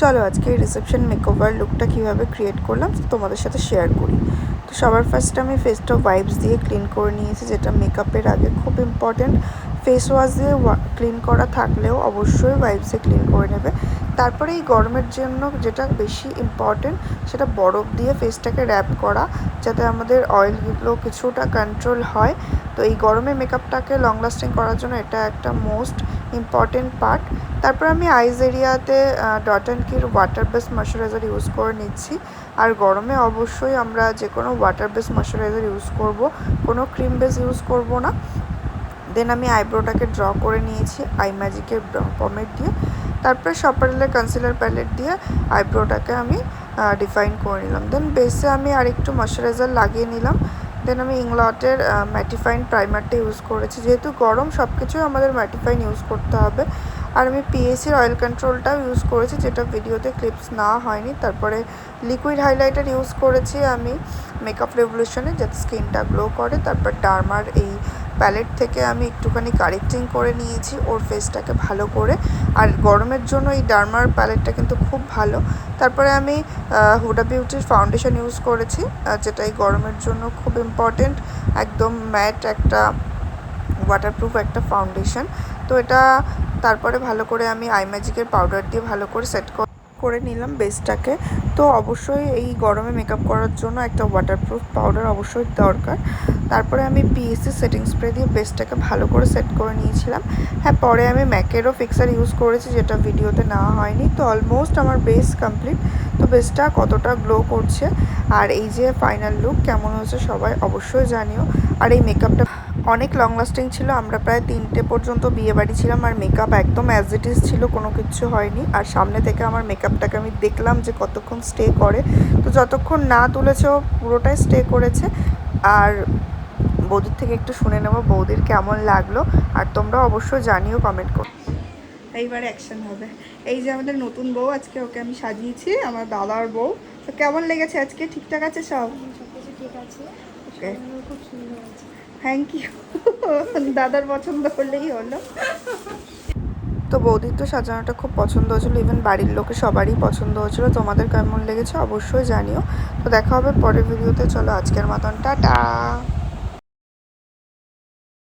চলো আজকে reception makeover লুকটা কীভাবে ক্রিয়েট করলাম তোমাদের সাথে শেয়ার করি। তো সবার ফার্স্ট আমি ফেসটা ওয়াইপস দিয়ে ক্লিন করে নিয়েছি, যেটা মেকআপের আগে খুব ইম্পর্টেন্ট ফেস ওয়াশ দিয়ে ক্লিন করা থাকলেও অবশ্যই ওয়াইপসে ক্লিন করে নেবে। তারপরে এই গরমের জন্য যেটা বেশি ইম্পর্টেন্ট সেটা বরফ দিয়ে ফেসটাকে র্যাপ করা, যাতে আমাদের অয়েলগুলো কিছুটা কন্ট্রোল হয়। তো এই গরমে মেকআপটাকে লং লাস্টিং করার জন্য এটা একটা মোস্ট ইম্পর্টেন্ট পার্ট তারপর আমি আইজ এরিয়াতে Dot and Key water base moisturiser use করে নিচ্ছি। আর গরমে অবশ্যই আমরা যে কোনো ওয়াটার বেস ময়শ্চারাইজার ইউজ করব, কোনো ক্রিম বেস ইউজ করব না। দেন আমি আইব্রোটাকে ড্র করে নিয়েছি আই ম্যাজিকের পমেট দিয়ে। তারপরে সপারেলের কনসিলার প্যালেট দিয়ে আইব্রোটাকে আমি ডিফাইন করে নিলাম। দেন বেসে আমি আরেকটু ময়শ্চারাইজার লাগিয়ে নিলাম। দেন আমি ইংলটের ম্যাটিফাইন প্রাইমারটা ইউজ করেছি। যেহেতু গরম সব কিছুই আমাদের ম্যাটিফাইন ইউজ করতে হবে। আর আমি পিএসির অয়েল কন্ট্রোলটাও ইউজ করেছি, যেটা ভিডিওতে ক্লিপস না হয়নি। তারপরে লিকুইড হাইলাইটার ইউজ করেছি আমি মেকআপ রেভলিউশনে যাতে স্কিনটা গ্লো করে। তারপর ডার্মার এই প্যালেট থেকে আমি একটুখানি কারেক্টিং করে নিয়েছি, ওর ফেসটাকে ভালো করে। আর গরমের জন্য এই ডার্মার প্যালেটটা কিন্তু খুব ভালো। তারপরে আমি হুডা বিউটির ফাউন্ডেশন ইউজ করেছি যেটা এই গরমের জন্য খুব ইম্পর্টেন্ট একদম ম্যাট একটা ওয়াটারপ্রুফ একটা ফাউন্ডেশন তো এটা তারপরে ভালো করে আমি আই ম্যাজিকের পাউডার দিয়ে ভালো করে সেট করে নিলাম বেসটাকে। তো অবশ্যই এই গরমে মেকআপ করার জন্য একটা ওয়াটারপ্রুফ পাউডার অবশ্যই দরকার। তারপরে আমি পিএসসি সেটিং স্প্রে দিয়ে বেসটাকে ভালো করে সেট করে নিয়েছিলাম। হ্যাঁ পরে আমি ম্যাকেরও ফিক্সার ইউজ করেছি, যেটা ভিডিওতে নেওয়া হয়নি। তো অলমোস্ট আমার বেস কমপ্লিট বেসটা কতটা গ্লো করছে, আর এই যে ফাইনাল লুক কেমন হয়েছে সবাই অবশ্যই জানিও। আর এই মেকআপটা অনেক লং লাস্টিং ছিল, আমরা প্রায় তিনটে পর্যন্ত বিয়ে বাড়ি ছিলাম, আর মেকআপ একদম অ্যাজ ইট ইজ ছিল, কোনো কিছু হয়নি। আর সামনে থেকে আমার মেকআপটাকে আমি দেখলাম যে কতক্ষণ স্টে করে। তো যতক্ষণ না তুলেছে, ও পুরোটাই স্টে করেছে। আর বৌদির থেকে একটু শুনে নেব বৌদির কেমন লাগল, আর তোমরা অবশ্যই জানিও কমেন্ট করো এইবার অ্যাকশন হবে। এই যে আমাদের নতুন বউ আজকে ওকে আমি সাজিয়েছি আমার দাদার বউ। তো কেমন লেগেছে আজকে? ঠিকঠাক আছে সব? সবকিছু ঠিক আছে। ওকে খুব সুন্দর আছে থ্যাংক ইউ দাদার পছন্দ করলেই হলো। তো বৌদির তো সাজানোটা খুব পছন্দ হয়েছিল। ইভেন বাড়ির লোকে সবারই পছন্দ হয়েছিল। তোমাদের কেমন লেগেছে অবশ্যই জানিও। তো দেখা হবে পরের ভিডিওতে চলো আজকের মতন। টাটা!